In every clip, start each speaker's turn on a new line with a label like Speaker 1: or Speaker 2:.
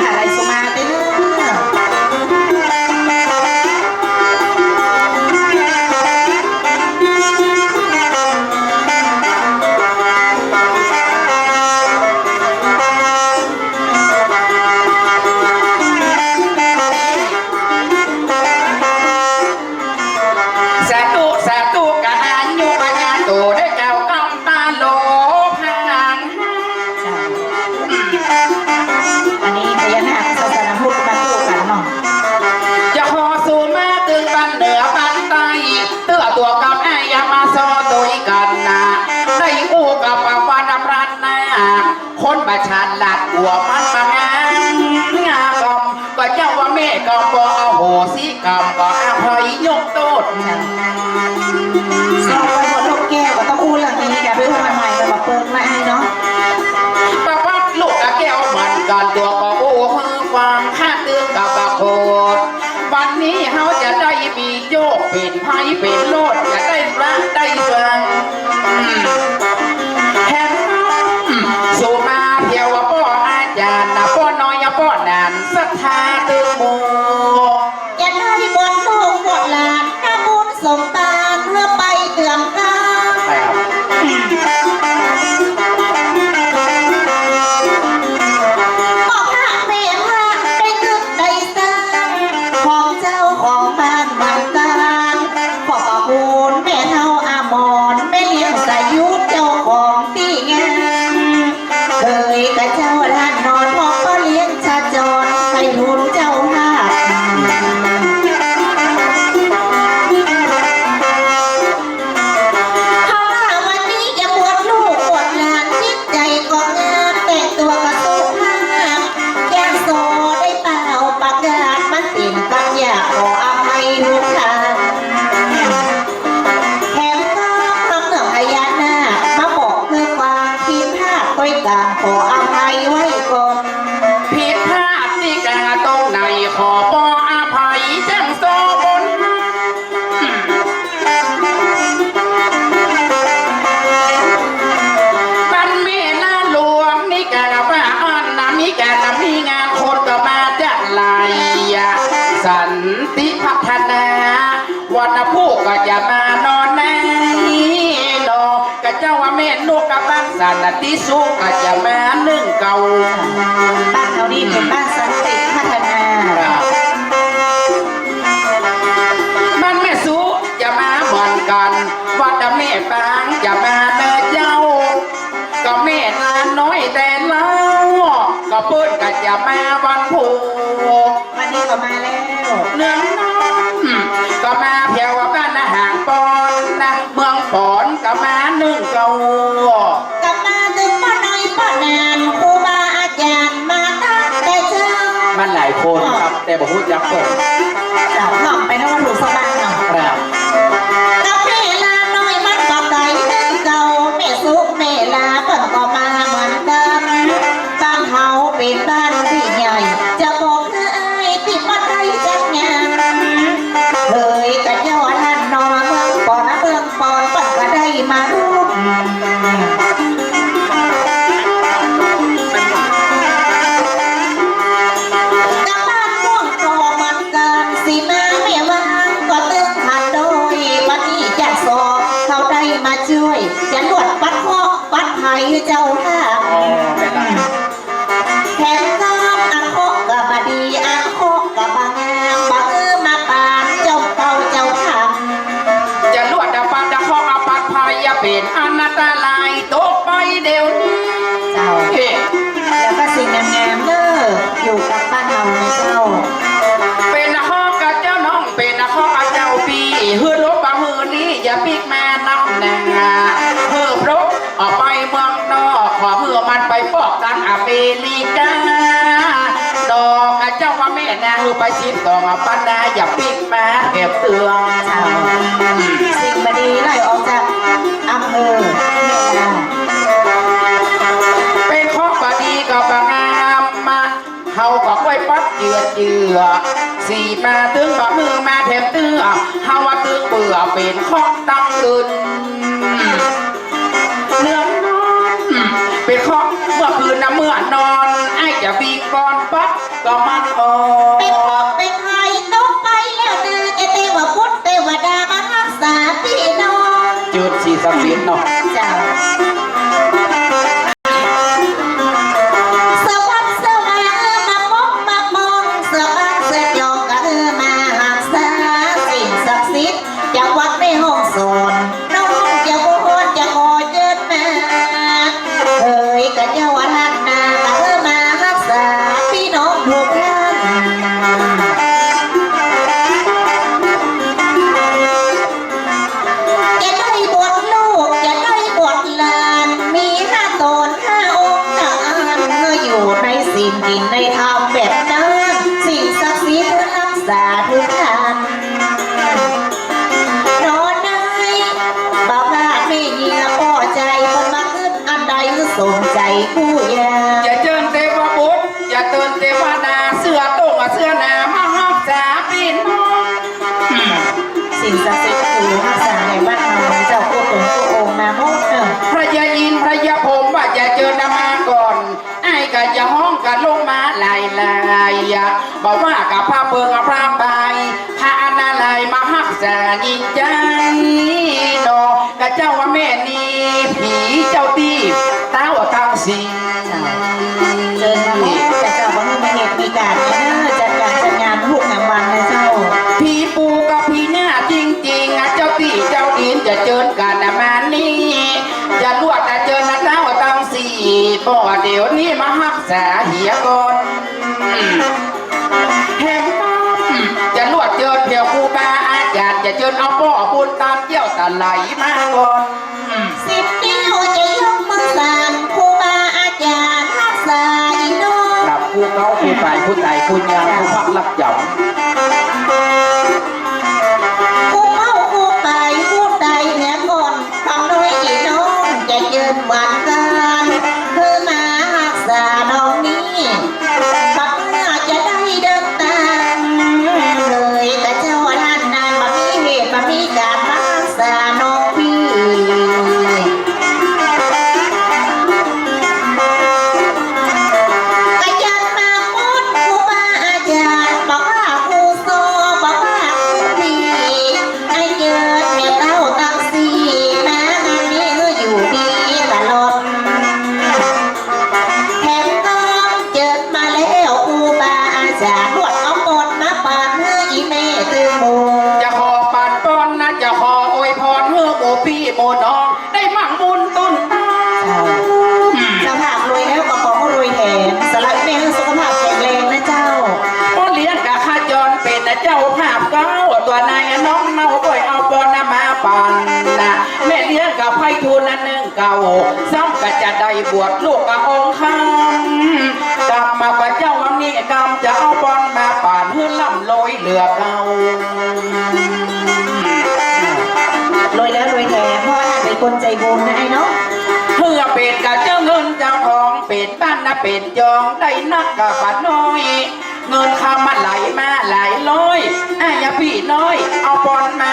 Speaker 1: ผ่
Speaker 2: แม่ก็บ่เอาโหสิกรรมก็อภัยยกโทษ
Speaker 1: สอบไปหมดลูกแก้วก็ต้องอู้เรื่องนี้แกเพื่อนมาใหม่มาบอกเปิดมาให้เนาะ
Speaker 2: ประวัติลูกแก้วมันกันตัวก็โอ้ฮือฟังข้าเตือนกับปะโคดวันนี้เขาจะได้มีโยกเป็นไพ่เป็นโลดจะได้พระได้ฟัง
Speaker 1: ก็จะมานอนในดอกกะ
Speaker 2: เจ้าว่าแม่นุกกับบ้านสันติสุขก็จะมาหนึ่งเก่า
Speaker 1: บ้านเรานี่เป็นบ้านสันติพัฒนา
Speaker 2: บ้านแม่สุจะมาเหมือนกันวัดแม่ปางจะมาเนอเจ้า ก็แม่นานน้อยแต่เล่าก็เปิ้นก็จะมาวันผูก
Speaker 1: วันนี้ก็มาแล้ว
Speaker 2: เนื้อามันห
Speaker 1: ลายค
Speaker 2: นครับ แต่บอกพูดยักษ์เปิด
Speaker 1: จับหน่อมไปนะว่าหนูสบายหน่อย
Speaker 2: ครับ
Speaker 1: กับแม่ลาน้อยมันก็ไกลเดินเก่าแม่สุกแม่ลาเปิดก็มาเหมือนเดิมบ้านเฮาเป็นบ้านที่ใหญ่ จะบอกให้ที่บ้านใดจัดงานเคยกับเจ้าท่านนอนเมืองปอนนะเมืองปอนปัดก็ได้มาร่ อย่า
Speaker 2: นา
Speaker 1: งป
Speaker 2: ไปชิดต้องปัญนาอย่าปิดมาเก็บเตือง
Speaker 1: ชาวสิ่งมาดีไล่ออกจากอำเภอ
Speaker 2: เป็นข้อบดีกับางามมาเฮาก็ไว้ปัดเจือเจือสี่มาตึงกับมือมาเทมเตือเฮาว่าตึงเปื่อเป็นข้อตั้งตึนเนื้อนเป็นข้อเมื่อคืนนะเมื่อนอนไอ้จะวีก่อนป ก็มาขอ
Speaker 1: เป็นพว
Speaker 2: ก
Speaker 1: เป็นใครต้องไปแล้วนะไอเทวพุทธเทวดามารักษาพี่น้อง
Speaker 2: จุดสี่สักดิ์สิทเนาะ
Speaker 1: ดินได้ทำแบบนั้น
Speaker 2: บอกว่ากับพระเบิงพระบาพระอนาลัยมหักษานิจา
Speaker 1: น
Speaker 2: ไหนมาก่อน
Speaker 1: สิบนิ้วจะยกมือสานครูบาอาจารย์รักษาอีน้
Speaker 2: องนับผู้เขาผู้ตายผู้ตายผู้ยาวผู้พักรักหยอ
Speaker 1: งผู้เข้าผู้ตายผู้ตายแหนก่อนฟังด้วยอีน้องจะยืนหวานกันคือมารักษาน้องนี้ปักเมื่อจะได้เดินตามเลยแต่เจ้าท่านนั้นมามีเหตุมามีการ สานพีก็ยังมาพูดครูบาอาจารย์บ่าครูโซบ่าครูดีให้เกิดเนี่เต้าตั้สีนะมันนี่อยู่ดีตลอดแถมต้องเจอมาแล้วครูบาอาจารย์นวดเอาหมมาปาเนื้
Speaker 2: ออีเมตื
Speaker 1: อ
Speaker 2: ซ้ำก็จะได้บวชลูกกระองค์คำกรรมมาพระเจ้าวันนี้กรรมจะเอาบอลมาป่านเพื่อล่ำลอยเหลือเก่าล
Speaker 1: อยแล้วลอยแถมพ่อเป็นคนใจบุญนะไอ้เนาะ
Speaker 2: เพื่อเป็ดกะเจ้าเงินเจ้าทองเป็ดบ้านนะเป็ดยองได้นักกะบัดน้อยเงินข้ามาไหลมาไหลายร้อยอ้าพี่น้อย เอา
Speaker 1: บอลมา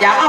Speaker 1: Chả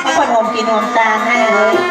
Speaker 1: เขาคนงอมกินงอมตาให้เลย